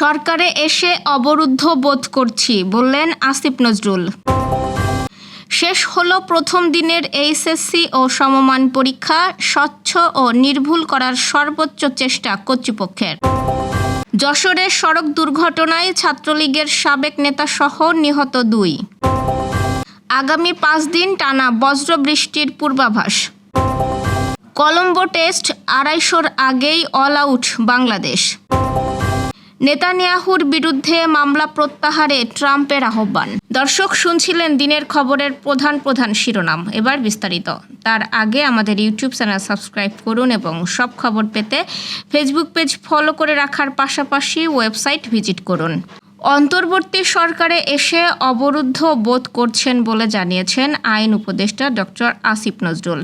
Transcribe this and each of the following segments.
সরকারে এসে অবরুদ্ধ বোধ করছি, বললেন আসিফ নজরুল। শেষ হলো প্রথম দিনের এইচএসসি ও সমমান পরীক্ষা, স্বচ্ছ ও নির্ভুল করার সর্বোচ্চ চেষ্টা কর্তৃপক্ষের। যশোরের সড়ক দুর্ঘটনায় ছাত্রলীগের সাবেক নেতাসহ নিহত দুই। আগামী পাঁচ দিন টানা বজ্র বৃষ্টির পূর্বাভাস। কলম্বো টেস্ট আড়াইশোর আগেই অল আউট বাংলাদেশ। নেতানিয়াহুর বিরুদ্ধে মামলা প্রত্যাহারে ট্রাম্পের আহ্বান। দর্শক, শুনছিলেন দিনের খবরের প্রধান প্রধান শিরোনাম। এবার বিস্তারিত। তার আগে আমাদের ইউটিউব চ্যানেল সাবস্ক্রাইব করুন এবং সব খবর পেতে ফেসবুক পেজ ফলো করে রাখার পাশাপাশি ওয়েবসাইট ভিজিট করুন। অন্তর্বর্তী সরকারে এসে অবরুদ্ধ বোধ করছেন বলে জানিয়েছেন আইন উপদেষ্টা ডক্টর আসিফ নজরুল।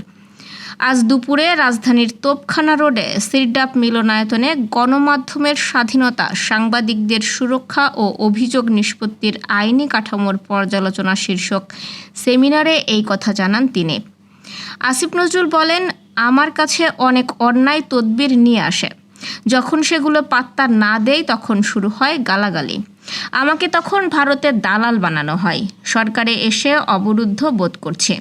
আজ দুপুরে রাজধানীর তোপখানা রোডে সিরডাপ মিলনায়তনে গণমাধ্যমের স্বাধীনতা, সাংবাদিকদের সুরক্ষা ও অভিযোগ নিষ্পত্তির আইনি কাঠামোর পর্যালোচনা শীর্ষক সেমিনারে এই কথা জানান তিনি। আসিফ নজরুল বলেন, আমার কাছে অনেক অন্যায় তদবির নিয়ে আসে। যখন সেগুলো পাত্তা না দেয় তখন শুরু হয় গালাগালি। আমাকে তখন ভারতের দালাল বানানো হয়। সরকারে এসে অবরুদ্ধ বোধ করছে।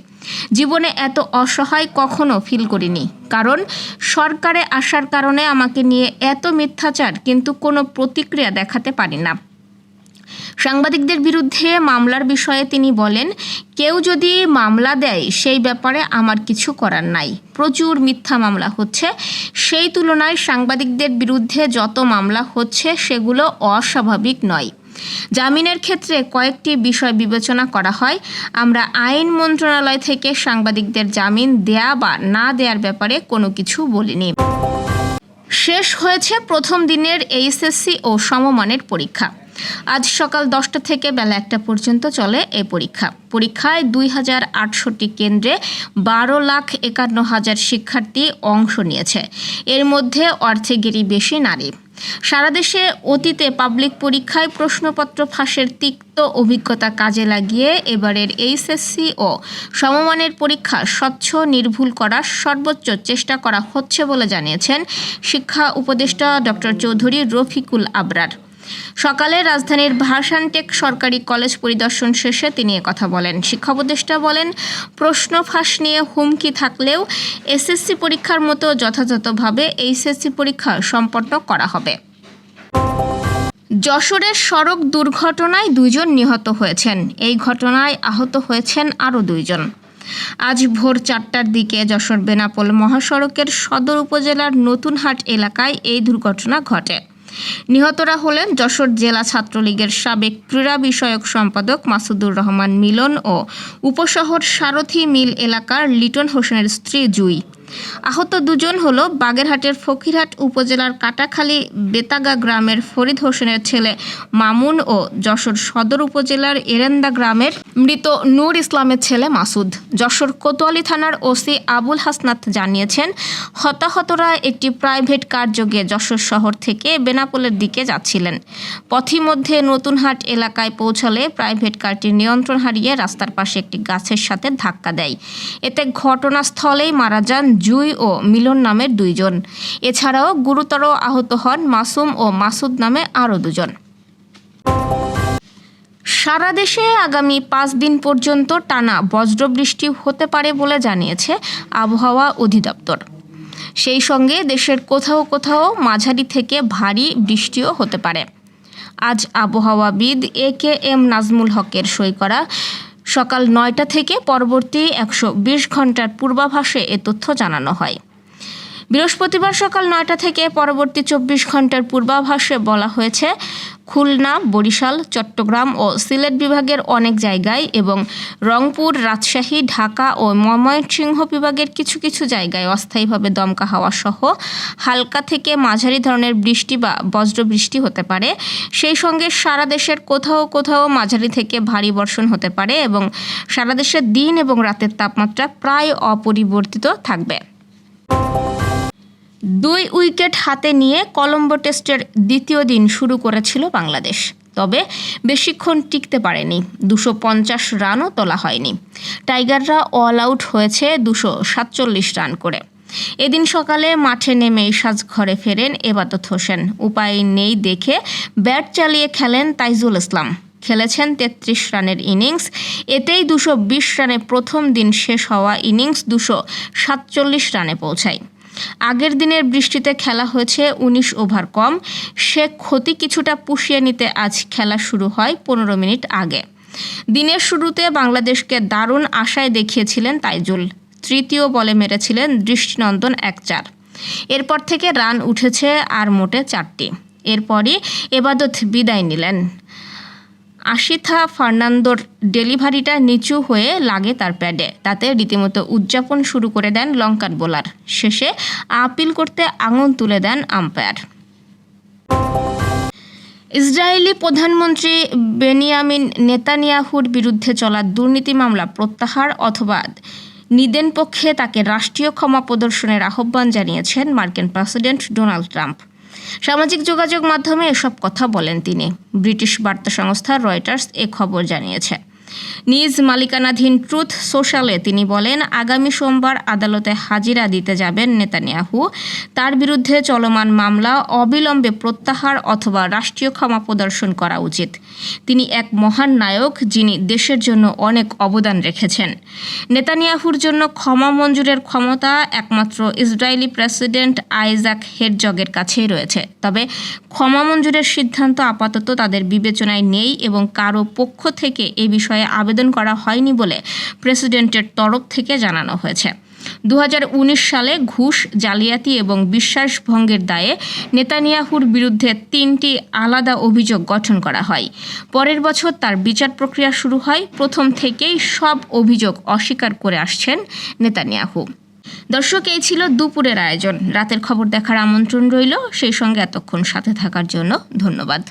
জীবনে এত অসহায় কখনো ফিল করিনি। কারণ সরকারে আসার কারণে আমাকে নিয়ে এত মিথ্যাচার কিন্তু কোনো প্রতিক্রিয়া দেখাতে পারি না। সাংবাদিকদের বিরুদ্ধে মামলার বিষয়ে তিনি বলেন, কেউ যদি মামলা দেয়, সেই ব্যাপারে আমার কিছু করার নাই। প্রচুর মিথ্যা মামলা হচ্ছে। সেই তুলনায় সাংবাদিকদের বিরুদ্ধে যত মামলা হচ্ছে, সেগুলো অস্বাভাবিক নয়। জামিনের ক্ষেত্রে কয়েকটি বিষয় বিবেচনা করা হয়। আমরা আইন মন্ত্রণালয় থেকে সাংবাদিকদের জামিন দেয়া বা না দেওয়ার ব্যাপারে কোনো কিছু বলিনি। শেষ হয়েছে প্রথম দিনের এইচএসসি ও সমমানের পরীক্ষা। আজ সকাল দশটা থেকে বেলা একটা পর্যন্ত চলে এই পরীক্ষা। পরীক্ষায় দুই হাজার আটষট্টি কেন্দ্রে বারো লাখ একান্ন হাজার শিক্ষার্থী অংশ নিয়েছে। এর মধ্যে অর্ধেকেরই বেশি নারী। সারা দেশে অতীতে পাবলিক পরীক্ষায় প্রশ্নপত্র ফাঁসের তিক্ত অভিজ্ঞতা কাজে লাগিয়ে এবারের এইচএসসি ও সমমানের পরীক্ষা স্বচ্ছ, নির্ভুল করার সর্বোচ্চ চেষ্টা করা হচ্ছে বলে জানিয়েছেন শিক্ষা উপদেষ্টা ডক্টর চৌধুরী রফিকুল আবরার। সকালে রাজধানীর ভাসানটেক সরকারি কলেজ পরিদর্শন শেষে তিনি কথা বলেন। শিক্ষা উপদেষ্টা বলেন, প্রশ্ন ফাঁস নিয়ে হুমকি থাকলেও এসএসসি পরীক্ষার মতো যথাযথভাবে এইচএসসি পরীক্ষা সম্পন্ন করা হবে। যশোরের সড়ক দুর্ঘটনায় দুইজন নিহত হয়েছেন। এই ঘটনায় আহত হয়েছেন আরও দুইজন। আজ ভোর চারটার দিকে যশোর বেনাপোল মহাসড়কের সদর উপজেলার নতুনহাট এলাকায় এই দুর্ঘটনা ঘটে। নিহতরা হলেন যশোর জেলা ছাত্রলীগের সাবেক ক্রীড়া বিষয়ক সম্পাদক মাসুদুর রহমান মিলন ও উপশহর সারথি মিল এলাকার লিটন হোসেনের স্ত্রী জুই। আহত দুজন হল বাগেরহাটের ফকিরহাট উপজেলার কাটাখালী বেতাগা গ্রামের ফরিদ হোসেনের ছেলে মামুন ও যশোর সদর উপজেলার এরেন্দা গ্রামের মৃত নূর ইসলামের ছেলে মাসুদ। যশোর কোতোয়ালি থানার ওসি আবুল হাসনাত জানিয়েছেন, হতাহতরা একটি প্রাইভেট কার যোগে যশোর শহর থেকে বেনাপোলের দিকে যাচ্ছিলেন। পথিমধ্যে নতুনহাট এলাকায় পৌঁছালে প্রাইভেট কারটি নিয়ন্ত্রণ হারিয়ে রাস্তার পাশে একটি গাছের সাথে ধাক্কা দেয়। এতে ঘটনাস্থলেই মারা যান জুই ও মিলন নামের দুইজন। এছাড়াও গুরুতর আহত হন মাসুম ও মাসুদ নামে আরও দুজন। সারা দেশে আগামী পাঁচ দিন পর্যন্ত টানা বজ্রবৃষ্টি হতে পারে বলে জানিয়েছে আবহাওয়া অধিদপ্তর। সেই সঙ্গে দেশের কোথাও কোথাও মাঝারি থেকে ভারী বৃষ্টিও হতে পারে। আজ আবহাওয়াবিদ এ কে এম নাজমুল হকের সই করা সকাল নয়টা থেকে পরবর্তী একশো বিশ ঘণ্টার পূর্বাভাসে এ তথ্য জানানো হয়। বৃহস্পতিবার সকাল নয়টা থেকে পরবর্তী চব্বিশ ঘণ্টার পূর্বাভাসে বলা হয়েছে, খুলনা, বরিশাল, চট্টগ্রাম ও সিলেট বিভাগের অনেক জায়গায় এবং রংপুর, রাজশাহী, ঢাকা ও ময়মনসিংহ বিভাগের কিছু কিছু জায়গায় অস্থায়ীভাবে দমকা হাওয়া সহ হালকা থেকে মাঝারি ধরনের বৃষ্টি বা বজ্রবৃষ্টি হতে পারে। সেই সঙ্গে সারা দেশের কোথাও কোথাও মাঝারি থেকে ভারী বর্ষণ হতে পারে এবং সারা দেশের দিন এবং রাতের তাপমাত্রা প্রায় অপরিবর্তিত থাকবে। দুই উইকেট হাতে নিয়ে কলম্বো টেস্টের দ্বিতীয় দিন শুরু করেছিল বাংলাদেশ। তবে বেশিক্ষণ টিকতে পারেনি। দুশো পঞ্চাশ রানও তোলা হয়নি। টাইগাররা অল আউট হয়েছে দুশো সাতচল্লিশ রান করে। এদিন সকালে মাঠে নেমে সাজ ঘরে ফেরেন এবাদত হোসেন। উপায় নেই দেখে ব্যাট চালিয়ে খেলেন তাইজুল ইসলাম। খেলেছেন তেত্রিশ রানের ইনিংস। এতেই দুশো বিশ রানে প্রথম দিন শেষ হওয়া ইনিংস দুশো সাতচল্লিশ রানে পৌঁছায়। আগের দিনের বৃষ্টিতে খেলা হয়েছে উনিশ ওভার কম। সে ক্ষতি কিছুটা পুষিয়ে নিতে আজ খেলা শুরু হয় পনেরো মিনিট আগে। দিনের শুরুতে বাংলাদেশকে দারুণ আশায় দেখিয়েছিলেন তাইজুল। তৃতীয় বলে মেরেছিলেন দৃষ্টিনন্দন এক চার। এরপর থেকে রান উঠেছে আর মোটে চারটি। এরপরই এবাদত বিদায় নিলেন। আশিথা ফার্নান্দোর ডেলিভারিটা নিচু হয়ে লাগে তার প্যাডে। তাতে রীতিমতো উদযাপন শুরু করে দেন লঙ্কান বোলার। শেষে আপিল করতে আঙুল তুলে দেন আম্পায়ার। ইসরায়েলি প্রধানমন্ত্রী বেনিয়ামিন নেতানিয়াহুর বিরুদ্ধে চলা দুর্নীতি মামলা প্রত্যাহার অথবা নিদেন পক্ষে তাকে রাষ্ট্রীয় ক্ষমা প্রদর্শনের আহ্বান জানিয়েছেন মার্কিন প্রেসিডেন্ট ডোনাল্ড ট্রাম্প। সামাজিক যোগাযোগ মাধ্যমে এসব কথা বলেন তিনি। ব্রিটিশ বার্তা সংস্থা রয়টার্স এ খবর জানিয়েছে। নিজ মালিকানাধীন ট্রুথ সোশ্যালে তিনি বলেন, আগামী সোমবার আদালতে হাজিরা দিতে যাবেন নেতানিয়াহু। তার বিরুদ্ধে চলমান মামলা অবিলম্বে প্রত্যাহার অথবা রাষ্ট্রীয় ক্ষমা প্রদর্শন করা উচিত। তিনি এক মহান নায়ক যিনি দেশের জন্য অনেক অবদান রেখেছেন। নেতানিয়াহুর জন্য ক্ষমা মঞ্জুরের ক্ষমতা একমাত্র ইসরায়েলি প্রেসিডেন্ট আইজাক হেডজগের কাছেই রয়েছে। তবে ক্ষমা মঞ্জুরের সিদ্ধান্ত আপাতত তাদের বিবেচনায় নেই এবং কারও পক্ষ থেকে এ বিষয়ে আবেদন করা হয়নি বলে প্রেসিডেন্টের তরফ থেকে জানানো হয়েছে। দু হাজার উনিশ সালে ঘুষ, জালিয়াতি এবং বিশ্বাসভঙ্গের দায়ে নেতানিয়াহুর বিরুদ্ধে তিনটি আলাদা অভিযোগ গঠন করা হয়। পরের বছর তার বিচার প্রক্রিয়া শুরু হয়। প্রথম থেকেই সব অভিযোগ অস্বীকার করে আসছেন নেতানিয়াহু। দর্শক, এই ছিল দুপুরের আয়োজন। রাতের খবর দেখার আমন্ত্রণ রইল। সেই সঙ্গে এতক্ষণ সাথে থাকার জন্য ধন্যবাদ।